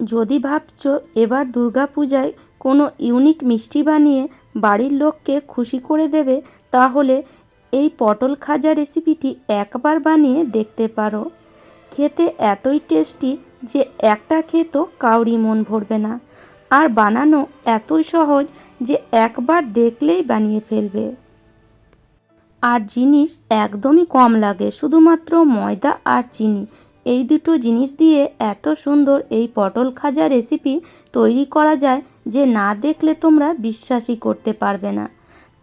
যদি ভাবছ এবার দুর্গাপূজায় কোনো ইউনিক মিষ্টি বানিয়ে বাড়ির লোককে খুশি করে দেবে, তাহলে এই পটল খাজা রেসিপিটি একবার বানিয়ে দেখতে পারো। খেতে এতই টেস্টি যে একটা খেতো কাউরি মন ভরবে না। আর বানানো এতই সহজ যে একবার দেখলেই বানিয়ে ফেলবে। আর জিনিস একদমই কম লাগে, শুধুমাত্র ময়দা আর চিনি। এই দুটো জিনিস দিয়ে এত সুন্দর এই পটল খাজা রেসিপি তৈরি করা যায় যে না দেখলে তোমরা বিশ্বাসই করতে পারবে না।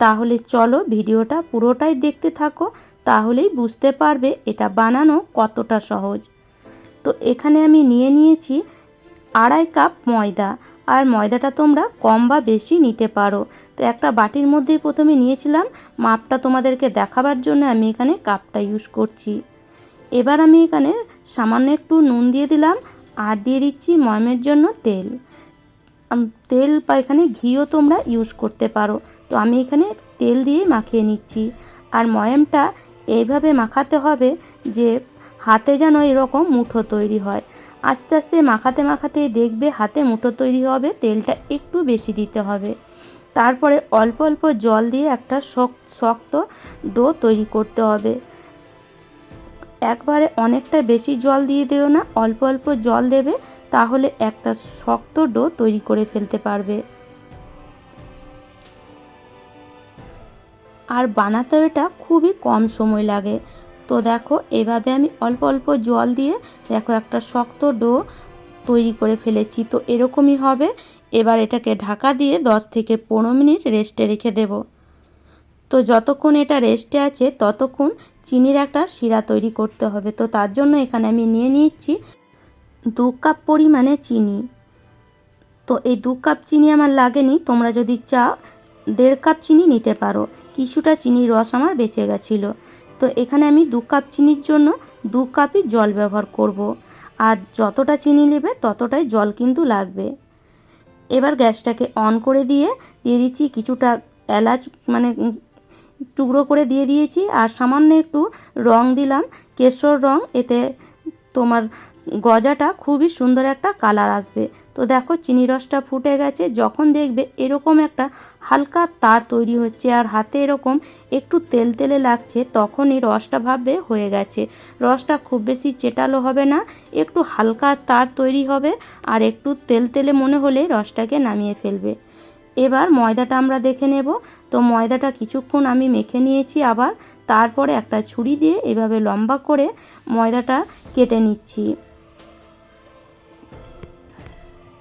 তাহলে চলো ভিডিওটা পুরোটাই দেখতে থাকো, তাহলেই বুঝতে পারবে এটা বানানো কতটা সহজ। তো এখানে আমি নিয়ে নিয়েছি আড়াই কাপ ময়দা, আর ময়দাটা তোমরা কম বা বেশি নিতে পারো। তো একটা বাটির মধ্যে প্রথমে নিয়েছিলাম, মাপটা তোমাদেরকে দেখাবার জন্য আমি এখানে কাপটা ইউজ করছি। এবার আমি এখানে সামান্য একটু নুন দিয়ে দিলাম আর দিয়ে দিচ্ছি ময়মের জন্য তেল। তেল বা এখানে ঘিও তোমরা ইউজ করতে পারো। তো আমি এখানে তেল দিয়ে মাখিয়ে নিচ্ছি। আর ময়ামটা এইভাবে মাখাতে হবে যে হাতে যেন এরকম মুঠো তৈরি হয়। আস্তে আস্তে মাখাতে মাখাতে দেখবে হাতে মুঠো তৈরি হবে, তেলটা একটু বেশি দিতে হবে। তারপরে অল্প অল্প জল দিয়ে একটা শক্ত ডো তৈরি করতে হবে। একবারে অনেকটা বেশি জল দিয়ে দিও না, অল্প অল্প জল দেবে, তাহলে একটা শক্ত ডো তৈরি করে ফেলতে পারবে। আর বানাতেও এটা খুবই কম সময় লাগে। তো দেখো, এভাবে আমি অল্প অল্প জল দিয়ে দেখো একটা শক্ত ডো তৈরি করে ফেলেছি। তো এরকমই হবে। এবার এটাকে ঢাকা দিয়ে 10 থেকে পনেরো মিনিট রেস্টে রেখে দেব। তো যতক্ষণ এটা রেস্টে আছে, ততক্ষণ চিনির একটা শিরা তৈরি করতে হবে। তো তার জন্য এখানে আমি নিয়ে নিচ্ছি দু কাপ পরিমাণে চিনি। তো এই দু কাপ চিনি আমার লাগেনি, তোমরা যদি চাও দেড় কাপ চিনি নিতে পারো। কিছুটা চিনির রস আমার বেঁচে গেছিল। তো এখানে আমি দু কাপ চিনির জন্য দু কাপই জল ব্যবহার করব। আর যতটা চিনি নেবে, ততটাই জল কিন্তু লাগবে। এবার গ্যাসটাকে অন করে দিয়ে দিয়ে দিচ্ছি কিছুটা এলাচ মানে টুকরো করে দিয়ে দিয়েছি আর সামান্য একটু রং দিলাম। কেশর রং, এতে তোমার গজাটা খুবই সুন্দর একটা কালার আসবে। তো দেখো, চিনি রসটা ফুটে গেছে। যখন দেখবে এরকম একটা হালকা তার তৈরি হচ্ছে আর হাতে এরকম একটু তেল তেলে লাগছে, তখন এই রসটা ভাববে হয়ে গেছে। রসটা খুব বেশি চেটালো হবে না, একটু হালকা তার তৈরি হবে আর একটু তেল তেলে মনে হলে রসটাকে নামিয়ে ফেলবে। এবার ময়দাটা আমরা দেখে নেব। তো ময়দাটা কিছুক্ষণ আমি মেখে নিয়েছি আবার, তারপরে একটা ছুরি দিয়ে এভাবে লম্বা করে ময়দাটা কেটে নিচ্ছি।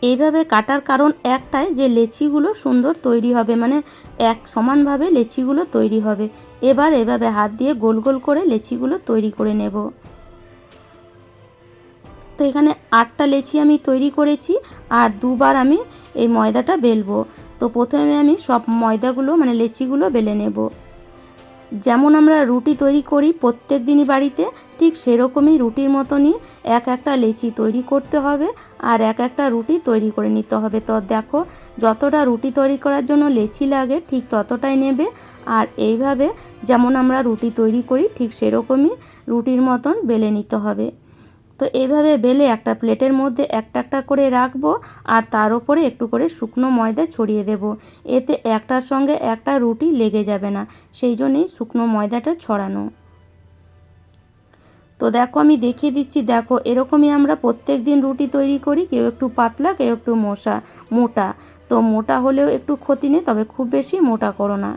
এইভাবে কাটার কারণ একটাই যে লেচিগুলো সুন্দর তৈরি হবে মানে এক সমানভাবে লেচিগুলো তৈরি হবে। এবার এভাবে হাত দিয়ে গোল গোল করে লেচিগুলো তৈরি করে নেব। তো এখানে আটটা লেচি আমি তৈরি করেছি, আর দুবার আমি এই ময়দাটা বেলবো। তো প্রথমে আমি সব ময়দাগুলো মানে লেচিগুলো বেলে নেব। যেমন আমরা রুটি তৈরি করি প্রত্যেক দিনই বাড়িতে, ঠিক সেরকমই রুটির মতনই এক একটা লেচি তৈরি করতে হবে আর এক একটা রুটি তৈরি করে নিতে হবে। তো দেখো, যতটা রুটি তৈরি করার জন্য লেচি লাগে, ঠিক ততটাই নেবে। আর এইভাবে যেমন আমরা রুটি তৈরি করি, ঠিক সেরকমই রুটির মতন বেলে নিতে হবে। তো এইভাবে বেলে একটা প্লেটের মধ্যে একটা একটা করে রাখব আর তার উপরে একটু করে শুকনো ময়দা ছড়িয়ে দেব। এতে একটার সঙ্গে একটা রুটি লেগে যাবে না, সেই জন্যেই শুকনো ময়দাটা ছড়ানো। তো দেখো আমি দেখিয়ে দিচ্ছি, দেখো এরকমই আমরা প্রত্যেক দিন রুটি তৈরি করি, কেউ একটু পাতলা, কেউ একটু মশা মোটা। তো মোটা হলেও একটু ক্ষতি নেই, তবে খুব বেশি মোটা করো না।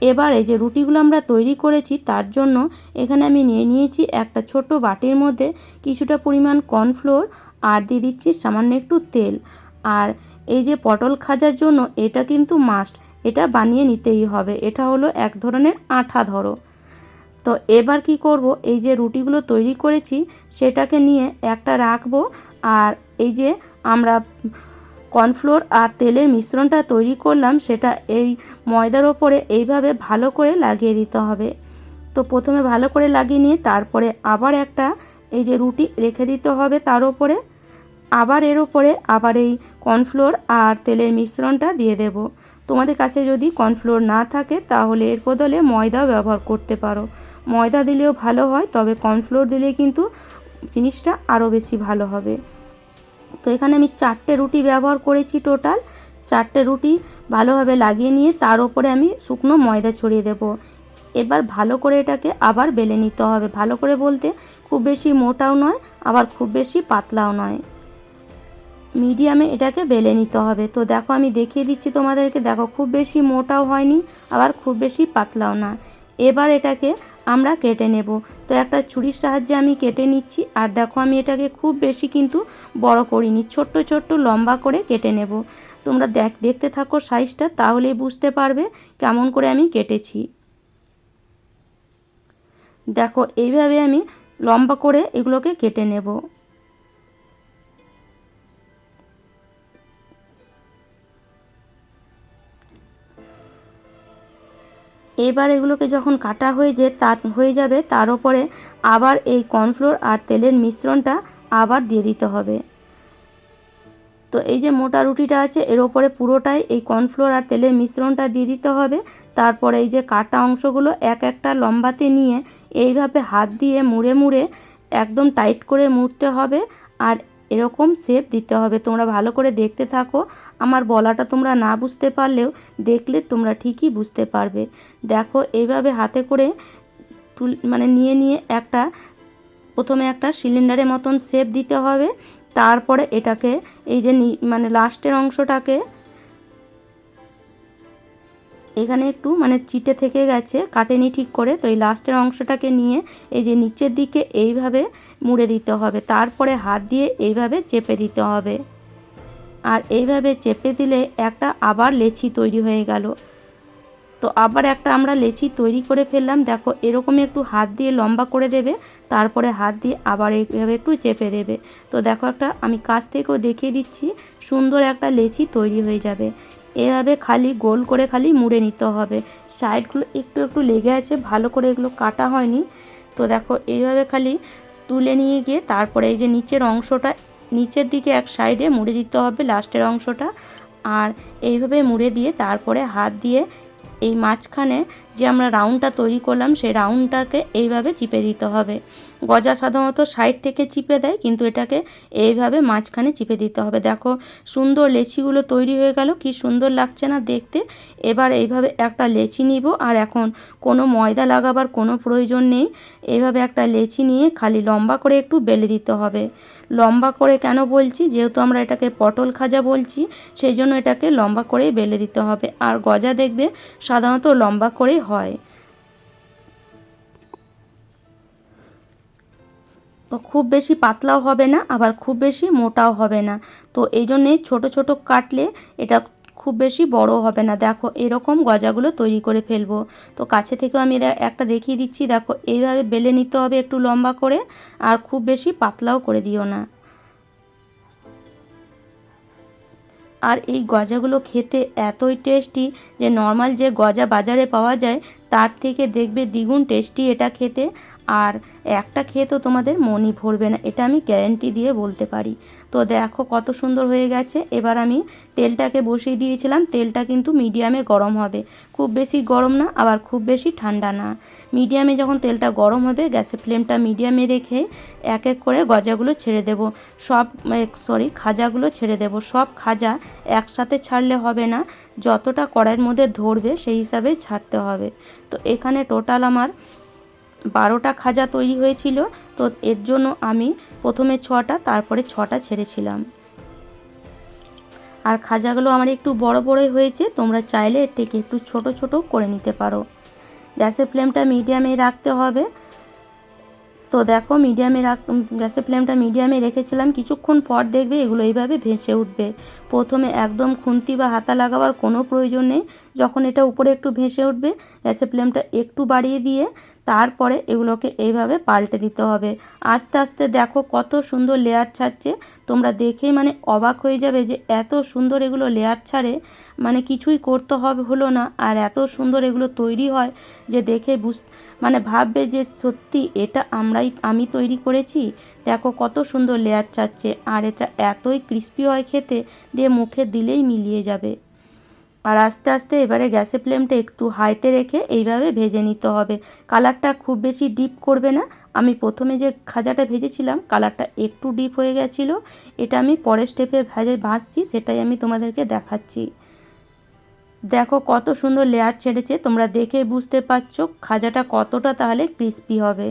এবার এই যে রুটিগুলো আমরা তৈরি করেছি, তার জন্য এখানে আমি নিয়ে নিয়েছি একটা ছোট বাটির মধ্যে কিছুটা পরিমাণ কর্নফ্লোর আর দিয়ে দিচ্ছি সামান্য একটু তেল। আর এই যে পটল খাজার জন্য এটা কিন্তু মাস্ট এটা বানিয়ে নিতেই হবে। এটা হলো এক ধরনের আঠা ধরো। তো এবার কি করব? এই যে রুটিগুলো তৈরি করেছি, সেটাকে নিয়ে একটা রাখব। আর এই যে আমরা কর্নফ্লোর আর তেলের মিশ্রণটা তৈরি করলাম, সেটা এই ময়দার ওপরে এইভাবে ভালো করে লাগিয়ে দিতে হবে। তো প্রথমে ভালো করে লাগিয়ে নিয়ে তারপরে আবার একটা এই যে রুটি রেখে দিতে হবে তার ওপরে। আবার এর ওপরে আবার এই কর্নফ্লোর আর তেলের মিশ্রণটা দিয়ে দেব। তোমাদের কাছে যদি কর্নফ্লোর না থাকে, তাহলে এর বদলে ময়দাও ব্যবহার করতে পারো। ময়দা দিলেও ভালো হয়, তবে কর্নফ্লোর দিলে কিন্তু জিনিসটা আরও বেশি ভালো হবে। তো এখানে আমি চারটে রুটি ব্যবহার করেছি টোটাল। চারটে রুটি ভালোভাবে লাগিয়ে নিয়ে তার উপরে আমি শুকনো ময়দা ছড়িয়ে দেব। এবার ভালো করে এটাকে আবার বেলে নিতে হবে। ভালো করে বলতে খুব বেশি মোটাও নয়, আবার খুব বেশি পাতলাও নয়। মিডিয়ামে এটাকে বেলে নিতে হবে। তো দেখো আমি দেখিয়ে দিচ্ছি তোমাদেরকে। দেখো খুব বেশি মোটাও হয়নি, আবার খুব বেশি পাতলাও না। এবার এটাকে আমরা কেটে নেব। তো একটা ছুরির সাহায্যে আমি কেটে নিচ্ছি। আর দেখো আমি এটাকে খুব বেশি কিন্তু বড় করিনি, ছোট্ট ছোট্ট লম্বা করে কেটে নেব। তোমরা দেখ, দেখতে থাকো সাইজটা, তাহলেই বুঝতে পারবে কেমন করে আমি কেটেছি। দেখো, এইভাবে আমি লম্বা করে এগুলোকে কেটে নেব। এবার এগুলোকে যখন কাটা হয়ে যে তা হয়ে যাবে, তার উপরে আবার এই কর্নফ্লোর আর তেলের মিশ্রণটা আবার দিয়ে দিতে হবে। তো এই যে মোটা রুটিটা আছে, এর ওপরে পুরোটাই এই কর্নফ্লোর আর তেলের মিশ্রণটা দিয়ে দিতে হবে। তারপরে এই যে কাটা অংশগুলো এক একটা লম্বাতে নিয়ে এইভাবে হাত দিয়ে মুড়ে মুড়ে একদম টাইট করে মুড়তে হবে। আর এরকম শেপ দিতে হবে। তোমরা ভালো করে দেখতে থাকো। আমার বলাটা তোমরা না বুঝতে পারলেও দেখলে তোমরা ঠিকই বুঝতে পারবে। দেখো, এইভাবে হাতে করে তুল মানে নিয়ে নিয়ে একটা, প্রথমে একটা সিলিন্ডারের মতন শেপ দিতে হবে। তারপরে এটাকে, এই যে মানে লাস্টের অংশটাকে এখানে একটু মানে চিটে থেকে গেছে, কাটেনি ঠিক করে। তো এই লাস্টের অংশটাকে নিয়ে এই যে নিচের দিকে এইভাবে মুড়ে দিতে হবে। তারপরে হাত দিয়ে এইভাবে চেপে দিতে হবে। আর এইভাবে চেপে দিলে একটা আবার লেচি তৈরি হয়ে গেল। তো আবার একটা আমরা লেচি তৈরি করে ফেললাম। দেখো, এরকমই একটু হাত দিয়ে লম্বা করে দেবে, তারপরে হাত দিয়ে আবার এইভাবে একটু চেপে দেবে। তো দেখো একটা, আমি কাছ থেকেও দেখিয়ে দিচ্ছি, সুন্দর একটা লেচি তৈরি হয়ে যাবে। এভাবে খালি গোল করে খালি মুড়ে নিতে হবে। সাইডগুলো একটু একটু লেগে আছে, ভালো করে এগুলো কাটা হয়নি। তো দেখো, এইভাবে খালি তুলে নিয়ে গিয়ে তারপরে এই যে নিচের অংশটা, নিচের দিকে এক সাইডে মুড়ে দিতে হবে লাস্টের অংশটা। আর এইভাবে মুড়ে দিয়ে তারপরে হাত দিয়ে এই মাঝখানে যে আমরা রাউন্ডটা তৈরি করলাম, সেই রাউন্ডটাকে এইভাবে চিপে দিতে হবে। গজা সাধারণত সাইড থেকে চিপে দেয়, কিন্তু এটাকে এইভাবে মাঝখানে চিপে দিতে হবে। দেখো, সুন্দর লেচিগুলো তৈরি হয়ে গেল, কি সুন্দর লাগছে না দেখতে। এবার এইভাবে একটা লেচি নিব, আর এখন কোনো ময়দা লাগাবার কোনো প্রয়োজন নেই। এইভাবে একটা লেচি নিয়ে খালি লম্বা করে একটু বেলে দিতে হবে। লম্বা করে কেন বলছি? যেহেতু আমরা এটাকে পটল খাজা বলছি, সেই জন্য এটাকে লম্বা করেই বেলে দিতে হবে। আর গজা দেখবে সাধারণত লম্বা করেই হয়। খুব বেশি পাতলাও হবে না, আবার খুব বেশি মোটাও হবে না। তো এই জন্যে ছোটো ছোটো কাটলে এটা খুব বেশি বড় হবে না। দেখো, এরকম গজাগুলো তৈরি করে ফেলব। তো কাছে থেকেও আমি একটা দেখিয়ে দিচ্ছি। দেখো, এইভাবে বেলে নিতে হবে একটু লম্বা করে, আর খুব বেশি পাতলাও করে দিও না। আর এই গজাগুলো খেতে এতই টেস্টি যে নর্মাল যে গজা বাজারে পাওয়া যায়, তার থেকে দেখবে দ্বিগুণ টেস্টি এটা খেতে। আর একটা খেয়ে তো তোমাদের মনই ভরবে না, এটা আমি গ্যারেন্টি দিয়ে বলতে পারি। তো দেখো কত সুন্দর হয়ে গেছে, এবার আমি তেলটাকে বসিয়ে দিয়েছিলাম, তেলটা কিন্তু মিডিয়ামে গরম হবে। খুব বেশি গরম না, আবার খুব বেশি ঠান্ডা না। মিডিয়ামে যখন তেলটা গরম হবে, গ্যাসের ফ্লেমটা মিডিয়ামে রেখে এক এক করে গজাগুলো ছেড়ে দেব। সব সরি খাজাগুলো ছেড়ে দেব। সব খাজা একসাথে ছাড়লে হবে না, যতটা কড়াইয়ের মধ্যে ধরবে সেই হিসাবে ছাড়তে হবে। তো এখানে টোটাল আমার বারোটা খাজা তৈরি হয়েছিল, তো এর জন্য আমি প্রথমে ছটা, তারপরে ছটা ছেড়েছিলাম। আর খাজাগুলো আমার একটু বড় বড়ই হয়েছে, তোমরা চাইলে এর থেকে একটু ছোট ছোট করে নিতে পারো। গ্যাসের ফ্লেমটা মিডিয়ামে রাখতে হবে। তো দেখো মিডিয়ামে রাখ গ্যাসের ফ্লেমটা মিডিয়ামে রেখেছিলাম, কিছুক্ষণ পর দেখবে এগুলো এইভাবে ভেসে উঠবে। প্রথমে একদম খুন্তি বা হাতা লাগাবার কোনো প্রয়োজন নেই, যখন এটা উপরে একটু ভেসে উঠবে, গ্যাসের ফ্লেমটা একটু বাড়িয়ে দিয়ে তারপরে এগুলোকে এইভাবে পাল্টে দিতে হবে। আস্তে আস্তে দেখো কত সুন্দর লেয়ার ছাড়ছে তোমরা দেখেই মানে অবাক হয়ে যাবে যে এত সুন্দর এগুলো লেয়ার ছাড়ে মানে কিছুই করতে হবে হলো না। আর এত সুন্দর এগুলো তৈরি হয় যে দেখে বুঝ মানে ভাববে যে সত্যি এটা আমরাই, আমি তৈরি করেছি? দেখো কত সুন্দর লেয়ার ছাড়ছে। আর এটা এতই ক্রিস্পি হয় খেতে দিয়ে মুখে দিলেই মিলিয়ে যাবে। আর আস্তে আস্তে এবারে গ্যাসের ফ্লেমটা একটু হাইতে রেখে এইভাবে ভেজে নিতে হবে। কালারটা খুব বেশি ডিপ করবে না। আমি প্রথমে যে খাজাটা ভেজেছিলাম, কালারটা একটু ডিপ হয়ে গেছিল। এটা আমি পরের স্টেপে ভেজে ভাজছি, সেটাই আমি তোমাদেরকে দেখাচ্ছি। দেখো কত সুন্দর লেয়ার ছেড়েছে, তোমরা দেখে বুঝতে পারছ খাজাটা কতটা তাহলে ক্রিস্পি হবে।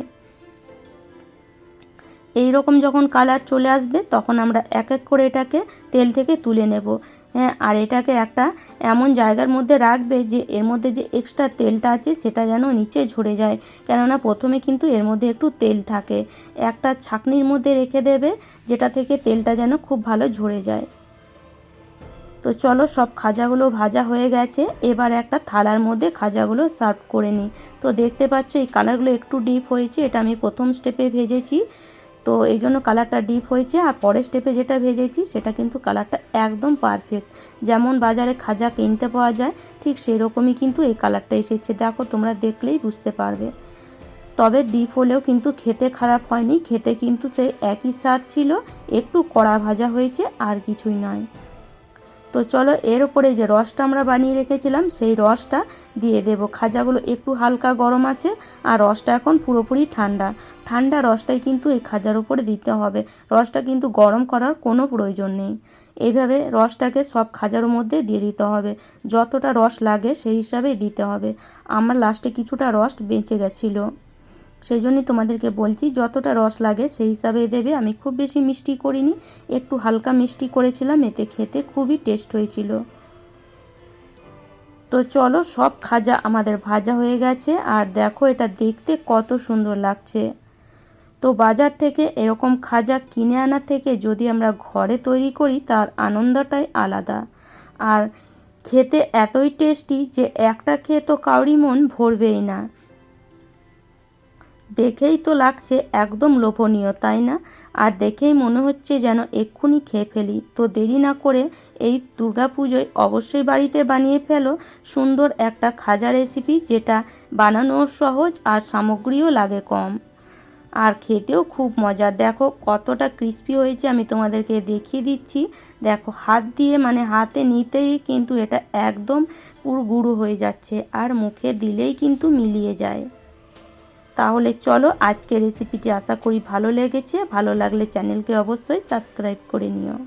এই রকম যখন কালার চলে আসবে, তখন আমরা এক এক করে এটাকে তেল থেকে তুলে নেব। হ্যাঁ আর এটাকে একটা এমন জায়গার মধ্যে রাখবে যে, এর মধ্যে যে এক্সট্রা তেলটা আছে, সেটা যেন নিচে ঝরে যায়। কেননা প্রথমে কিন্তু এর মধ্যে একটু তেল থাকে। একটা ছাকনির মধ্যে রেখে দেবে, যেটা থেকে তেলটা যেন খুব ভালো ঝরে যায়। তো চলো, সব খাজাগুলো ভাজা হয়ে গেছে। এবার একটা থালার মধ্যে খাজাগুলো সার্ভ করে নিই। তো দেখতে পাচ্ছ, এই কালারগুলো একটু ডিপ হয়েছে। এটা আমি প্রথম স্টেপে ভেজেছি। তো এই জন্য কালারটা ডিপ হয়েছে আর পরের স্টেপে যেটা ভেজেছি সেটা কিন্তু কালারটা একদম পারফেক্ট যেমন বাজারে খাজা কিনতে পাওয়া যায়, ঠিক সেরকমই কিন্তু এই কালারটা এসেছে। দেখো, তোমরা দেখলেই বুঝতে পারবে। তবে ডিপ হলেও কিন্তু খেতে খারাপ হয়নি। খেতে কিন্তু সেই একই স্বাদ ছিল। একটু কড়া ভাজা হয়েছে আর কিছুই নয়। তো চলো এর উপরে যে রসটা আমরা বানিয়ে রেখেছিলাম, সেই রসটা দিয়ে দেব। খাজাগুলো একটু হালকা গরম আছে আর রসটা এখন পুরোপুরি ঠান্ডা। ঠান্ডা রসটাই কিন্তু এই খাজার উপরে দিতে হবে। রসটা কিন্তু গরম করার কোনো প্রয়োজন নেই। এইভাবে রসটাকে সব খাজার মধ্যে দিয়ে দিতে হবে। যতটা রস লাগে সেই হিসাবেই দিতে হবে। আমার লাস্টে কিছুটা রস বেঁচে গেছিল। সেই জন্যই তোমাদেরকে বলছি, যতটা রস লাগে সেই হিসাবে দেবে। আমি খুব বেশি মিষ্টি করিনি, একটু হালকা মিষ্টি করেছিলাম, এতে খেতে খুবই টেস্ট হয়েছিল। তো চলো, সব খাজা আমাদের ভাজা হয়ে গেছে, আর দেখো এটা দেখতে কত সুন্দর লাগছে। তো বাজার থেকে এরকম খাজা কিনে আনা থেকে যদি আমরা ঘরে তৈরি করি, তার আনন্দটাই আলাদা। আর খেতে এতই টেস্টি যে একটা খেয়ে তো কাউরি মন ভরবেই না। দেখেই তো লাগছে একদম লোভনীয়, তাই না? আর দেখেই মনে হচ্ছে যেন এক্ষুনি খেয়ে ফেলি। তো দেরি না করে এই পুজোয় অবশ্যই বাড়িতে বানিয়ে ফেলো সুন্দর একটা খাজা রেসিপি যেটা বানানো সহজ আর সামগ্রীও লাগে কম। আর খেতেও খুব মজার দেখো কতটা ক্রিস্পি হয়েছে, আমি তোমাদেরকে দেখিয়ে দিচ্ছি। দেখো হাত দিয়ে মানে হাতে নিতেই কিন্তু এটা একদম পুরো গুঁড়ো হয়ে যাচ্ছে আর মুখে দিলেই কিন্তু মিলিয়ে যায়। তাহলে চলো আজকে রেসিপিটি আশা করি ভালো লেগেছে। ভালো লাগলে চ্যানেলকে অবশ্যই সাবস্ক্রাইব করে নিও।